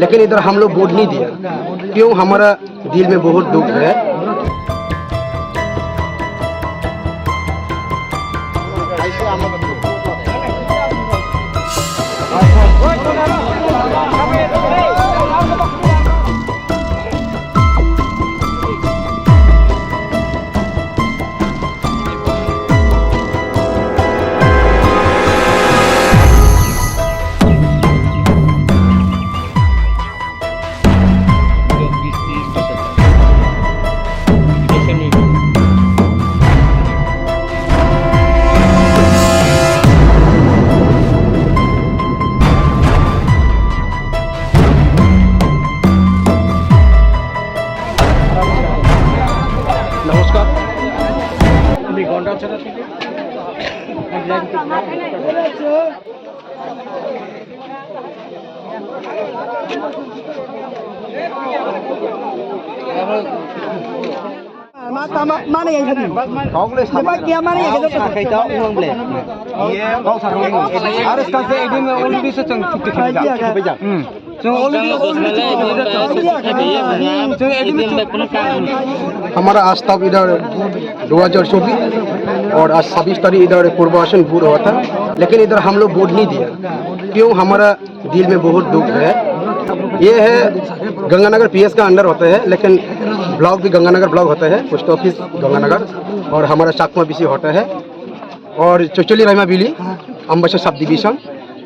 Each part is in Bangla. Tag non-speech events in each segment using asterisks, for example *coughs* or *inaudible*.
लेकिन इधर हम लोग वोट नहीं दिया। क्यों? हमारा दिल में बहुत दुख है। हमारा आज तक इधर दो हज़ार चौबीस और आज छब्बीस तारीख इधर पूर्वासन पूर हुआ था। लेकिन इधर हम लोग वोट नहीं दिया। क्यों? हमारा दिल में बहुत दुख है। ये है गंगानगर पीएस का अंडर होता है लेकिन ब्लॉक भी गंगानगर ब्लॉक होता है पोस्ट ऑफ़िस गंगानगर, और हमारा साकमा बीसी होता है, और चौचली रहीमा बिली अम्बेसर सब डिवीज़न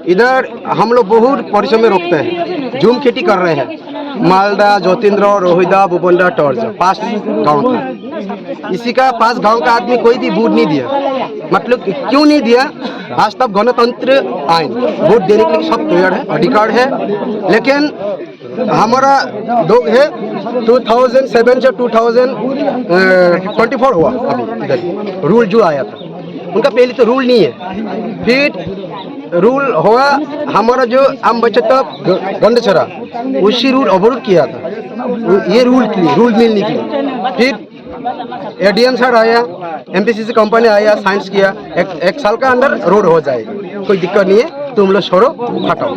इधर हम लोग बहुत परिश्रम में रोकते हैं, झूम खेती कर रहे हैं। मालदा ज्योतिद्र रोहिदा बुबंडा टॉर्ज, पास गाँव का इसी का पास गाँव का आदमी कोई भी वोट नहीं दिया। मतलब क्यों नहीं दिया? आज तक गणतंत्र आइन। वोट देने के लिए सब तैयार है, अधिकार है। लेकिन हमारा लोग है 2007 से 2024 हुआ अभी रूल जो आया था। उनका पहले तो रूल नहीं है। फिर रूल हुआ हमारा जो आम बचत गंडछरा उसी रूल अवरोध किया था। ये रूल के लिए रूल मिलने के लिए। फिर एडीएम सर आया एमपीसीसी कंपनी आया साइंस किया। एक, एक साल का अंदर रोड हो जाएगा कोई दिक्कत नहीं है तुम लोग छोड़ो हटाओ।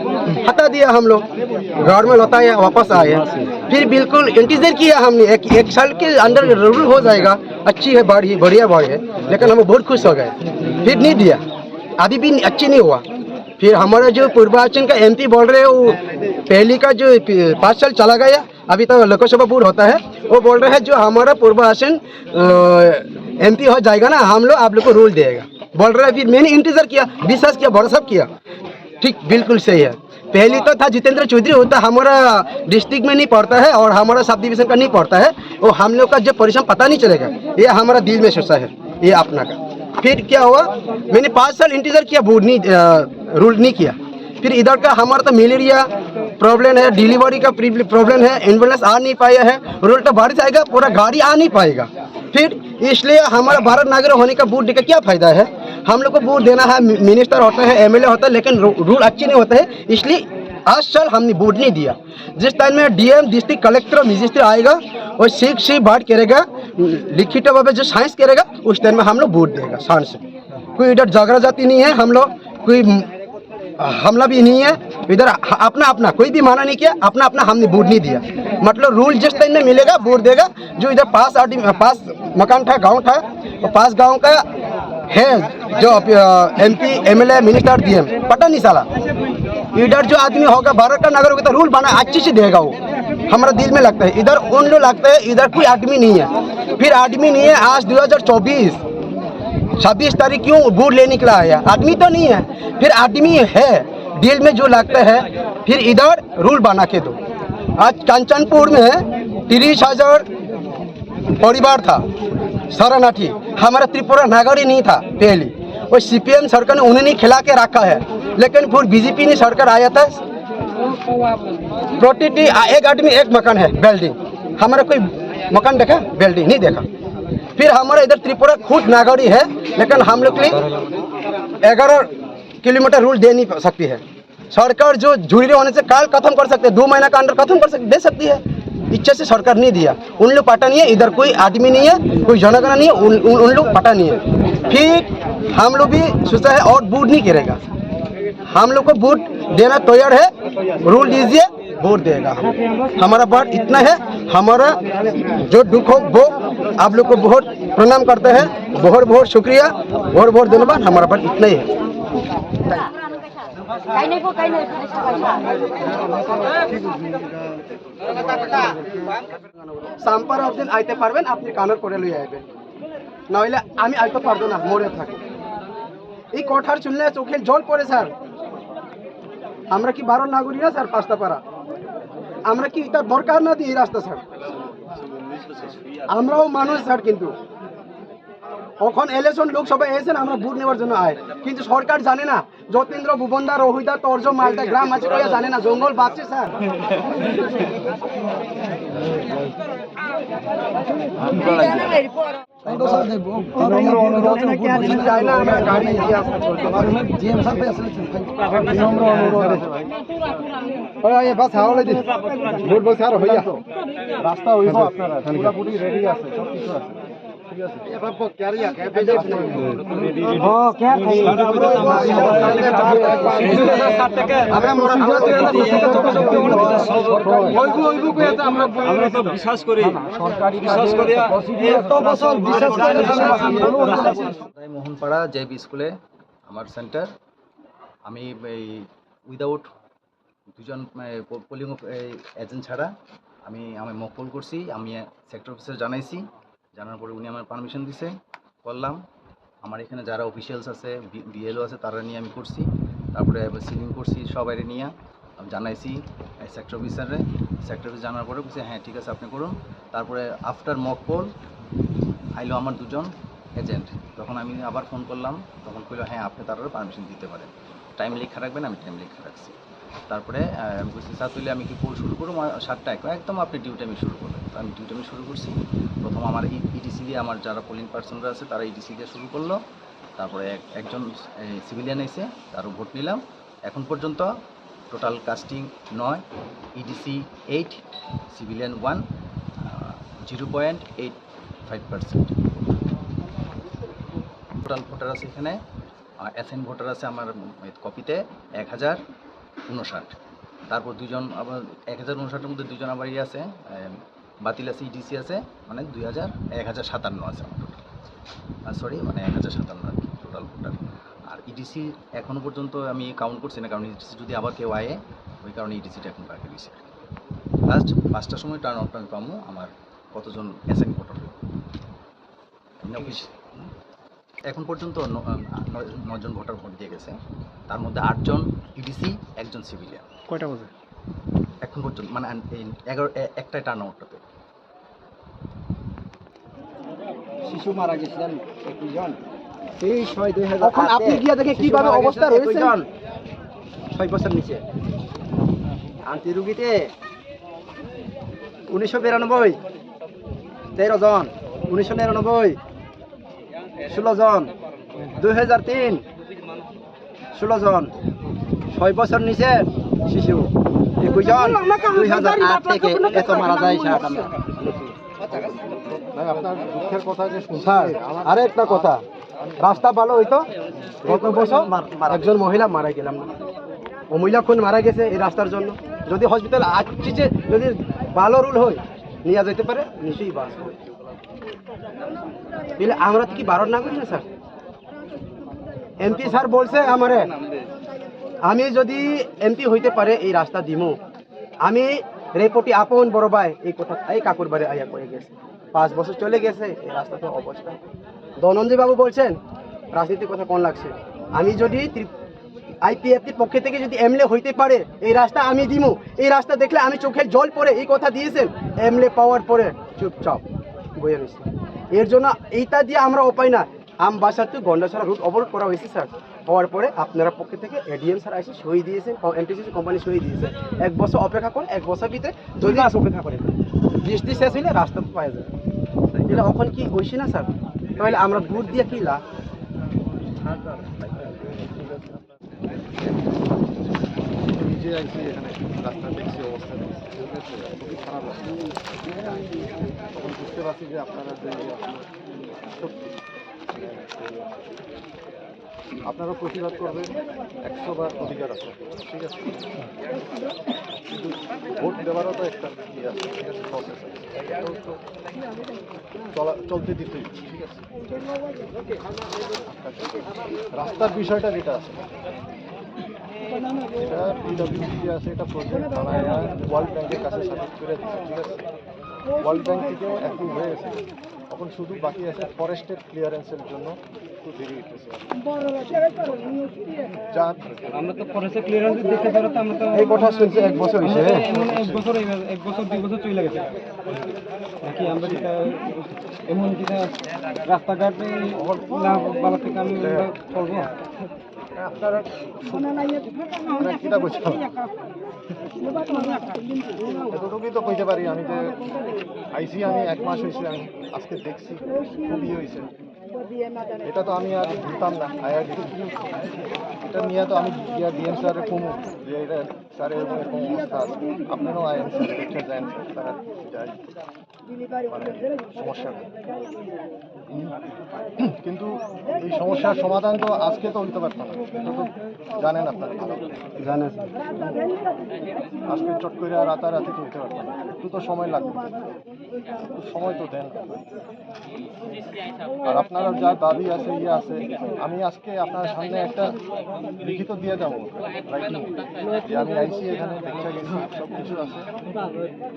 हटा दिया हम लोग। गवर्नमेंट बताया वापस आया। फिर बिल्कुल इंतज़ार किया हमने। एक एक साल के अंदर रूल हो जाएगा। अच्छी है बढ़ी बढ़िया बढ़ी है। लेकिन हम बहुत खुश हो गए। फिर नहीं दिया। अभी भी अच्छी नहीं हुआ। फिर हमारा जो पूर्वांचल का एमपी बोल रहे वो पहली का जो पाँच साल चला गया। अभी तो लोकसभा पूर्व होता है। वो बोल रहे हैं जो हमारा पूर्वांचल एमपी हो जाएगा ना, हम लोग आप लोग को रूल देगा। बोल रहे हैं फिर मैंने इंतज़ार किया, विश्वास किया, भरोसा किया। ठीक, बिल्कुल सही है। पहले तो था जितेंद्र चौधरी होता हमारा डिस्ट्रिक्ट में नहीं पड़ता है और हमारा सब डिविजन का नहीं पड़ता है। वो हम लोग का जो परिश्रम पता नहीं चलेगा। ये हमारा दिल में सोचा है, ये अपना का। फिर क्या हुआ? मैंने पाँच साल इंतज़ार किया नहीं रूल नहीं किया। फिर इधर का हमारा तो मलेरिया प्रॉब्लम है डिलीवरी का प्रॉब्लम है एंबुलेंस आ नहीं पाया है रूल तो बारिश आएगा पूरा गाड़ी आ नहीं पाएगा। फिर इसलिए हमारा भारत नागरिक होने का वोट देकर क्या फ़ायदा है? हम लोग को वोट देना है मिनिस्टर होता है एमएलए होता है, लेकिन रूल अच्छी नहीं होता है, इसलिए आज साल हमने वोट नहीं दिया। जिस टाइम में डीएम डिस्ट्रिक्ट कलेक्टर और मजिस्ट्रेट आएगा, और सीख सी बात करेगा, लिखित भाव जो साइंस करेगा, उस टाइम में हम लोग वोट देगा शान से कोई इधर झगड़ा जाती नहीं है, हम लोग, कोई हमला भी नहीं है। इधर अपना अपना, कोई भी माना नहीं किया। अपना अपना हमने वोट नहीं दिया। मतलब रूल जिस टाइम में मिलेगा वोट देगा। जो इधर पास आदमी, पास मकान था, गाँव था तो पास गाँव का है जो M P M L A minister DM पता नहीं साला। इधर जो आदमी होगा, भारत का नगर होगा तो रूल बना, अच्छे से देगा वो। हमारा दिल में लगता है। इधर उन लोग लगता है, इधर कोई आदमी नहीं है। फिर आदमी नहीं है आज 2024 छब्बीस तारीख क्यों लेने के लिए आया? आदमी तो नहीं है। फिर आदमी है दिल में जो लगता है, फिर इधर रूल बना के दो। आज कंचनपुर में तीस हज़ार परिवार था, शरणार्थी। हमारा त्रिपुरा नागरिक नहीं था पहले। और सीपीएम सरकार ने उन्हें नहीं खिला के रखा है। लेकिन फिर बीजेपी ने सरकार आया था। प्रतिटी एक आदमी, एक मकान है बिल्डिंग हमारा कोई मकान देखा? बिल्डिंग नहीं देखा। फिर हमारा इधर त्रिपुरा खुद नागरिक है लेकिन हम लोग ग्यारह किलोमीटर रूल दे नहीं सकती है। सरकार जो झूरी होने से काल खत्म कर सकते हैं दो महीना का अंदर खत्म कर सकते दे सकती है। इच्छा से सरकार नहीं दिया। उन लोग पटा नहीं है इधर कोई आदमी नहीं है कोई जनगणना नहीं है उन, उन, उन लोग पटा नहीं है। फिर हम लोग भी सोचा है और बूट नहीं गिरेगा। हम लोग को बूट देना तैयार है रूल दीजिए। वोट देगा हमारा बात इतना है हमारा जो दुख हो वो आप लोग को बहुत प्रणाम करते हैं बहुत बहुत शुक्रिया बहुत बहुत धन्यवाद हमारा बात इतना ही है काही नाही गो काही नाही সাম্পার একদিন আইতে পারবেন আপনি কানের করে লই আইবেন নইলে আমি আইতে পারবো না মরে থাকি এই কথার শুনলে চোখে জল পড়ে স্যার আমরা কি বারো নাগরিক না স্যার পাঁচটা পাড়া আমরা কি তার দরকার না দিই রাস্তা স্যার আমরাও মানুষ স্যার কিন্তু। কখন ইলেকশন লোকসভা এসেছেন, আমরা ভোট নেওয়ার জন্য আয়। কিন্তু সরকার জানে না, যতীন্দ্র ভুবনদা রোহিদা তর্জ মালদা, গ্রাম আছে কইয়া জানে না। জঙ্গল বাঁচছে, স্যার। রাস্তা হইব আপনারা রেডি আছে সব কিছু আছে। আমরা তো বিশ্বাস মোহনপাড়া জেবি স্কুলে আমার সেন্টার। আমি এই উইদাউট দুজন পোলিং এজেন্ট ছাড়া আমি আমি মকল করছি। আমি সেক্টর অফিসার জানাইছি। জানার পরে উনি আমার পারমিশন দিছে। করলাম। আমার এখানে যারা অফিসিয়ালস আছে বিএলও আছে, তারা নিয়ে আমি করছি। তারপরে সিলিং করছি সবাই নিয়ে। জানাইছি সেক্টর অফিসারে সেক্টর অফিস জানার পরে বলছে হ্যাঁ ঠিক আছে, আপনি করুন। তারপরে আফটার মক পোল আইলো আমার দুজন এজেন্ট তখন আমি আবার ফোন করলাম। তখন কইলো হ্যাঁ আপনি তারপরে পারমিশন দিতে পারেন। টাইম লেখা রাখবেন, আমি টাইম লেখা রাখছি। তারপরে আমি বলছি, স্যার তুইলে আমি কি পোল শুরু করব? সাতটায় একদম আপনি ডিউটি আমি শুরু করবেন। তো আমি ডিউটি আমি শুরু করছি। প্রথম আমার ইডিসি দিয়ে আমার যারা পোলিং পার্সনরা আছে, তারা ইডিসি দিয়ে শুরু করল। তারপরে এক- একজন সিভিলিয়ান এসে তারও ভোট নিলাম। এখন পর্যন্ত টোটাল কাস্টিং নয় EDC eight civilian one zero point eight five percent total voter আছে এখানে। অ্যাসেন ভোটার আছে আমার কপিতে এক হাজার। উনষাট তারপর দুজন আবার এক হাজার উনষাটের মধ্যে দুজন আবার ইয়ে আছে বাতিল আছে ইডিসি আছে মানে দুই হাজার, এক হাজার সাতান্ন আছে আমার টোটাল সরি মানে এক হাজার সাতান্ন আর কি টোটাল ভোটার আর ইডিসি এখনও পর্যন্ত আমি কাউন্ট করছি না, কারণ ইডিসি যদি আবার কেউ আয়ে, ওই কারণে ইডিসিটা এখন বাকি দিয়েছে লাস্ট পাঁচটার সময় টার্ন আউট আমি পাবো, আমার কতজন অ্যাসেন ভোটার অফিস এখন পর্যন্ত নয়জন ভোটার ভোট দিয়ে গেছে। তার মধ্যে আটজন ইডিসি একজন সিভিলিয়ান। কয়টা বাজে? এখন পর্যন্ত মানে এগারো একটাই টার্ন আউটটাতে শিশু মারা গেছিলেন একুশ জন। ছয় দুই হাজার আপনি গিয়া দেখে কীভাবে অবস্থা রয়েছে? ছয় বছর নিচে। আন্টি রুগীতে উনিশশো বিরানব্বই তেরো জন। উনিশশো নিরানব্বই ষোলো জন। দুই হাজার তিন। ষোলো জন। ছয় বছর নিচে শিশু। একুশ জন। দুই হাজার আট থেকে এত মারা যায় সাত আমরা স্যার আরে একটা কথা রাস্তা ভালো হইতো? গত বছর একজন মহিলা মারা গেলাম। না ও মহিলা খুন মারা গেছে এই রাস্তার জন্য। যদি হসপিটাল আসছে যদি ভালো রুল হয় নিয়ে যেতে পারে নিশ্চয়ই বাস তাহলে আমরা কি বারোর নাগরিক না, স্যার? এমপি স্যার বলছে আমারে, আমি যদি এমপি হইতে পারে, এই রাস্তা দিমু। আমি রেপটি আপন বড় এই কথা, এই কাকুর বাড়ি আইয়া করে গেছে। পাঁচ বছর চলে গেছে, এই রাস্তা তো অবস্থা। ধনঞ্জয় বাবু বলছেন, রাজনীতির কথা কোন লাগছে? আমি যদি আইপিএফটির পক্ষে থেকে যদি এমএলএ হইতে পারে, এই রাস্তা আমি দিমু। এই রাস্তা দেখলে আমি চোখের জল পরে এই কথা দিয়েছেন। এমএলএ পাওয়ার পরে চুপচাপ। বইয়ে রয়েছে। এর জন্য এইটা দিয়ে আমরা উপায় না। আম বাসার তো গন্ডাছড়া রুট অবরোধ করা হয়েছে, স্যার। হওয়ার পরে আপনারা পক্ষে থেকে এডিএম স্যার এসে সই দিয়েছেন এনটিসি কোম্পানি সই দিয়েছে। এক বছর অপেক্ষা করুন, এক বছর ভিতরে দুই মাস অপেক্ষা করেন। বৃষ্টি শেষ হইলে রাস্তা পাওয়া যাবে। এটা এখন কি হয়েছে না, স্যার? তাহলে আমরা দুধ দিয়ে কি লাভ? নিজে আইসি এখানে রাস্তা দেখছি অবস্থা ঠিক আছে? খুবই খারাপ তখন বুঝতে পারছি যে আপনারা যে সত্যি আপনারা প্রতিবাদ করবেন একশো অধিকার আছে। ঠিক আছে? কিন্তু ভোট দেওয়ারও তো একটা ইয়ে আছে ঠিক আছে? প্রসেস চলা চলতে হবে, ঠিক আছে? রাস্তার বিষয়টা যেটা আছে এটা আছে এটা বানায় ওয়ার্ল্ড ব্যাংকের কাছে ওয়ার্ল্ড থেকেও অ্যাপ্রুভ হয়ে গেছে এখন শুধু বাকি আছে ফরেস্টের ক্লিয়ারেন্সের জন্য আমরা তো দেখতে আমরা তো এক বছর এক বছর এক বছর দুই বছর চলে গেছে আমরা রাস্তাঘাট থেকে আমি চলবো আপনারা কিটা এতটুকুই তো কইতে পারি আমি যে আইসি আমি এক মাস হয়েছে আমি আজকে দেখছি খুবই হয়েছে এটা তো আমি আর বুঝতাম না আয়ার এটা নিয়ে তো আমি গিয়া ডিএম স্যারে কমু যে এটা স্যারের এরকম অবস্থা আছে। আপনারাও আয়েন স্যার দেখতে যান মানে সমস্যা *coughs* কিন্তু এই সমস্যার সমাধান তো আজকে তো হইতে পারতো না। জানেন আপনারা। ভালো জানেন। আজকে চট করে আর রাতারাতি তো হইতে পারতো না। একটু তো সময় লাগবে। সময় তো দেন। আর আপনারা যা দাবি আছে ইয়ে আছে আমি আজকে আপনার সামনে একটা লিখিত দিয়ে যাব। যে আমি আইসি এখানে সব কিছু আছে।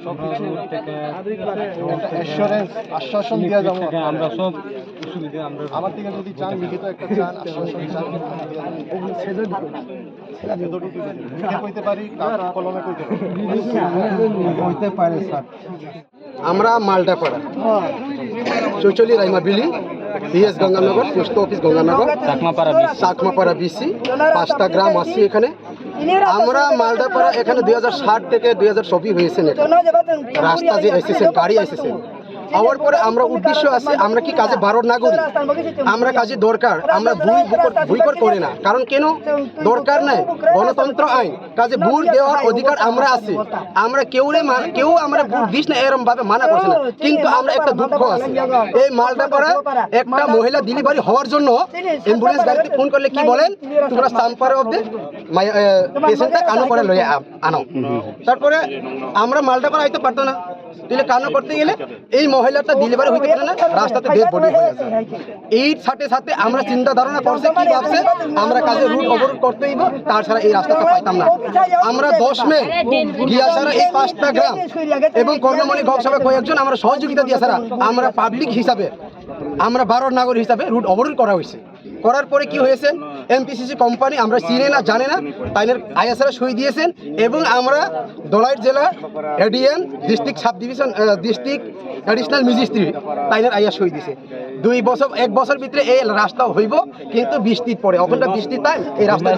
সব কিছু একটা অ্যাসুরেন্স আশ্বাসন দিয়ে যাব আমরা সব আমার থেকে যদি চান লিখিত একটা চান আশ্বাসন চান আমরা মালটাপাড়া চৌচলি রাইমা বিলি BS Ganganagar post office Ganganagar Chakmapara BC পাঁচটা গ্রাম আছে এখানে। আমরা মালদাপাড়া এখানে দুই হাজার ষাট থেকে দুই হাজার ছবি হয়েছেন রাস্তা যে এসেছেন গাড়ি এসেছেন। হওয়ার পরে আমরা উদ্দেশ্য আছে আমরা কি কাজে বারণ না করি? আমরা কাজে দরকার আমরা ভুই ভুইকর করি না। কারণ কেন? দরকার নাই। গণতন্ত্র আইন কাজে ভোট দেওয়ার অধিকার আমরা আছে আমরা কেউ কেউ আমরা ভোট দিস না এরকম ভাবে মানা করছে না। কিন্তু আমরা একটা দুঃখ আছে। এই মালটা পাড়া একটা মহিলা ডেলিভারি হওয়ার জন্য অ্যাম্বুলেন্স গাড়িতে ফোন করলে কি বলেন? তোমরা সাম্পারে অব্দি পেশেন্টটা কানো করে লয়ে আনো। তারপরে আমরা মালটা পাড়া আইতে পারতো না। তাহলে কানো করতে গেলে এই ডেলিভারি হইতে পারে না, রাস্তাতে গেছে। সাথে সাথে আমরা চিন্তা ধারণা করছে, কি ভাবছে? আমরা কাজে রুট অবরোধ করতে হইব, তার ছাড়া এই রাস্তাটা পাইতাম না। আমরা দশ মে গিয়া ছাড়া এই পাঁচটা গ্রাম এবং কর্ণমণি গপসভা কয়েকজন আমরা সহযোগিতা দিয়ে ছাড়া আমরা পাবলিক হিসাবে, আমরা ভারত নাগরিক হিসাবে রুট অবরোধ করা হয়েছে। করার পরে কি হয়েছে? এমপিসিসি কোম্পানি আমরা চিনে না, জানে না। তাইনের আইএসআর সই দিয়েছেন এবং আমরা দলাইট জেলা ADM district sub division district additional magistrate তাইনের আইয়া সই দিছে। দুই বছর, এক বছর ভিতরে এই রাস্তা হইব, কিন্তু বৃষ্টির পরে ওখানটা বৃষ্টি তাই এই রাস্তা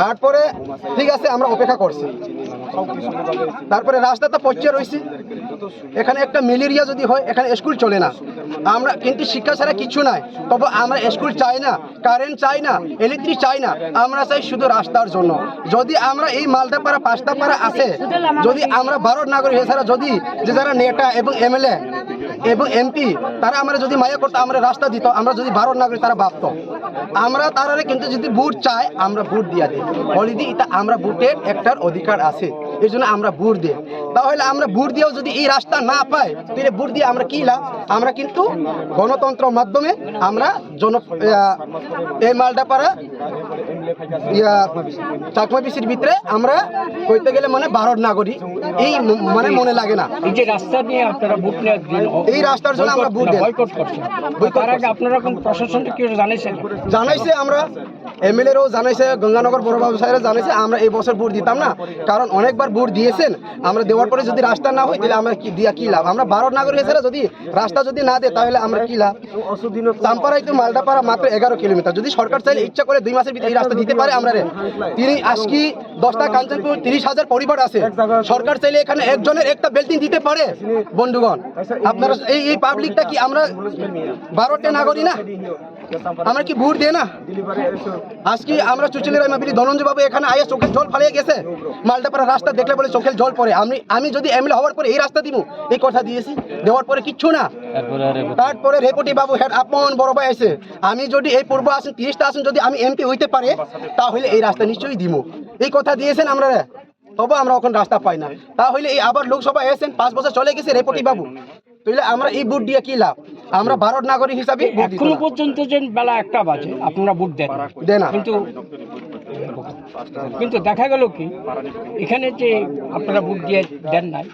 তারপরে, ঠিক আছে, আমরা অপেক্ষা করছি। তারপরে রাস্তা তো পচে রয়েছে এখানে একটা ম্যালেরিয়া যদি হয়, এখানে স্কুল চলে না। আমরা, কিন্তু শিক্ষা ছাড়া কিছু নাই। তবে আমরা স্কুল চাই না কারেন্ট চাই না ইলেকট্রিক চাই না, আমরা চাই শুধু রাস্তার জন্য। যদি আমরা এই মালদা পাড়া, পাঁচটা পাড়া আছে, যদি আমরা ভারত নাগরিক এছাড়া যদি যে যারা নেতা এবং এমএলএ এবং এমপি, তারা আমরা যদি মায়া করতো, আমরা রাস্তা দিত, আমরা যদি ভারত নাগরিক, তারা ভাবতো। আমরা তারা কিন্তু যদি ভোট চাই, আমরা ভোট দিয়া দিই। বলি দিই, এটা আমরা ভোটের একটার অধিকার আছে। এই জন্য আমরা ভোট দিই। তাহলে আমরা ভোট দিয়েও যদি এই রাস্তা না পাই তাহলে ভোট দিয়ে আমরা কি লাভ? আমরা কিন্তু গণতন্ত্র মাধ্যমে আমরা জন এই মালটা ইয়া চাকমা বিসির ভিতরে আমরা কইতে গেলে মানে ভারত নাগরিক। এই মানে মনে লাগে না। এই যে রাস্তা নিয়ে আপনারা নেওয়ার দিন এই রাস্তার জন্য আমরা ভোট দিই বয়কট আপনারা কোন প্রশাসনকে কি জানাইছেন? জানাইছে আমরা এমএলএরও জানাইছে, গঙ্গানগর বড়বাবু সাহেব জানাইছে, আমরা এই বছর ভোট দিতাম না। কারণ অনেকবার ভোট দিয়েছেন, আমরা দেওয়ার পরে যদি রাস্তা না হয়, তাহলে আমরা কি দিয়া কি লাভ? আমরা ভারত নাগরিক হিসেবে যদি রাস্তা যদি না দেয়, তাহলে আমরা কি লাভ? চাম্পারাই তো মালদাপাড়া মাত্র এগারো কিলোমিটার। যদি সরকার চাইলে ইচ্ছা করে দুই মাসের ভিতরে এই রাস্তা দিতে পারে আমরা তিনি আজকি দশটা কাঞ্চনপুর তিরিশ হাজার পরিবার আছে। সরকার চাইলে এখানে একজনের একটা বিল্ডিং দিতে পারে, বন্ধুগণ। আপনারা এই এই পাবলিকটা কি আমরা বারোটা নাগরিক না? আমরা কি ভোট দেয় না? আজকে আমরা চুচিলের মাবিলি ধনঞ্জয় বাবু এখানে আয়ে চোখের জল ফালিয়ে গেছে? মালটাপাড়া রাস্তা দেখলে বলে চোখের জল পড়ে আমি আমি যদি এমএলএ হওয়ার পরে এই রাস্তা দিব এই কথা দিয়েছি। দেওয়ার পরে কিচ্ছু না। তারপরে রেপটি বাবু হেড আপন বড় ভাই আছে আমি যদি এই পূর্ব আসন তিরিশটা আসন যদি আমি এমপি হইতে পারে, তাহলে এই রাস্তা নিশ্চয়ই দিব এই কথা দিয়েছেন আমরা তবে আমরা এখন রাস্তা পাই না। তাহলে এই আবার লোকসভা এসেছেন, পাঁচ বছর চলে গেছে রেপটি বাবু। তাহলে আমরা এই ভোট দিয়ে কি লাভ? আমরা ভারত নাগরিক হিসাবে এখনও পর্যন্ত যে বেলা একটা বাজে আপনারা ভোট দেন। দেন কিন্তু কিন্তু দেখা গেল কি এখানে যে আপনারা ভোট দিয়ে দেন নাই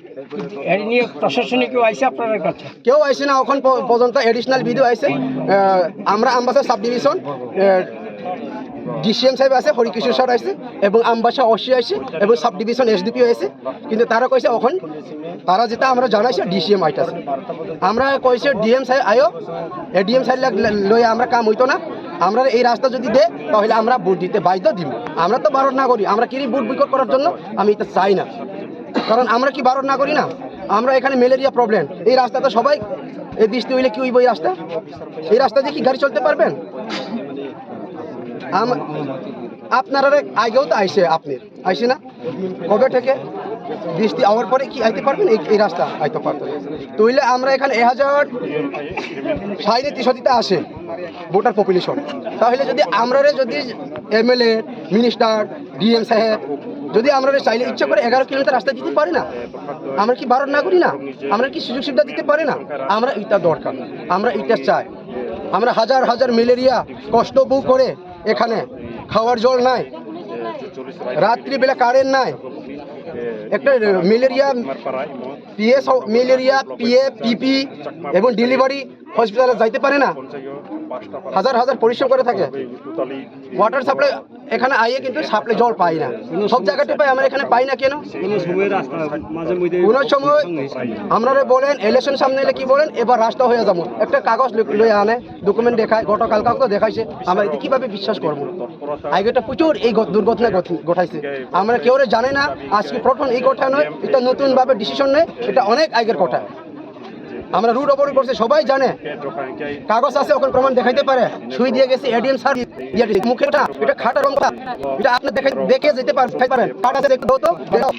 এর নিয়ে প্রশাসনিক কেউ আইসে আপনার কাছে। কেউ আইসে না এখন পর্যন্ত এডিশনাল ভিডিও আহ, আমরা আমবাসা সাব ডিভিশন ডিসিএম সাহেব আছে, হরিকিশোর স্যার আছে, এবং আমবাসা অসি আছে, এবং সাব ডিভিশন এসডিপিও আছে। কিন্তু তারা কইছে এখন তারা যেটা আমরা জানাইছে ডিসিএম আইতাছে আমরা কইছে ডিএম সাহেব, আয়ো এডিএম সাহেব লই আমরা কাম হইতো না। আমরা এই রাস্তা যদি দে, তাহলে আমরা ভোট দিতে বাধ্য দিব আমরা তো ভারত না করি আমরা কি ভোট বৈকট করার জন্য? আমি এটা চাই না। কারণ আমরা কি ভারত না করি না? আমরা এখানে ম্যালেরিয়া প্রবলেম এই রাস্তাতে সবাই, এই বৃষ্টি হইলে কি হইব এই রাস্তা? এই রাস্তা দিয়ে কি গাড়ি চলতে পারবেন? আপনারা আগেও তো আইসে আপনি। আইসে না? কবে থেকে? বৃষ্টি আওয়ার পরে কি আইতে পারবেন? এই রাস্তা আইতে পারবেন। তইলে আমরা এখানে এ হাজার সাড়ে তিনশোটিতে আসে ভোটার পপুলেশন। তাহলে যদি আমরা যদি এমএলএ, মিনিস্টার, ডিএম সাহেব, যদি আমরা চাইলে ইচ্ছা করে এগারো কিলোমিটার রাস্তা দিতে পারি না? আমরা কি ভারত না করি না? আমরা কি সুযোগ সুবিধা দিতে পারি না? আমরা এটা দরকার। আমরা এটা চাই। আমরা হাজার হাজার ম্যালেরিয়া কষ্ট বউ করে এখানে খাওয়ার জল নাই। রাত্রিবেলা কারেন্ট নাই। একটা malaria PS malaria PA PP এবং ডেলিভারি হসপিটালে যাইতে পারে না? হাজার হাজার পরিশ্রম করে থাকে। ওয়াটার সাপ্লাই এখানে আইয়ে কিন্তু সাপ্লাই জল পাই না। সব জায়গাতে পাই আমরা এখানে পাই না কেন? কোনো সময় আপনারা বলেন ইলেকশন সামনে এলে কি বলেন? এবার রাস্তা হয়ে যাব। একটা কাগজ লয়ে আনে ডকুমেন্ট দেখায় গতকাল কাউকে দেখাইছে। আমরা এতে কীভাবে বিশ্বাস করব? আগেটা প্রচুর এই দুর্ঘটনা ঘট- ঘটাইছে। আমরা কেউ জানে না, আজকে প্রথম এই কথা নয়, এটা নতুন ভাবে ডিসিশন নেই এটা অনেক আগের কথা। আমরা রুট অপারেট করছি, সবাই জানে। কাগজ আছে, ওখানে প্রমাণ দেখাইতে পারে। সুই দিয়ে গেছে এডিএম স্যার মুখেটা এটা খাটা রং এটা আপনি দেখে দেখে যেতে পারেন। দেখাও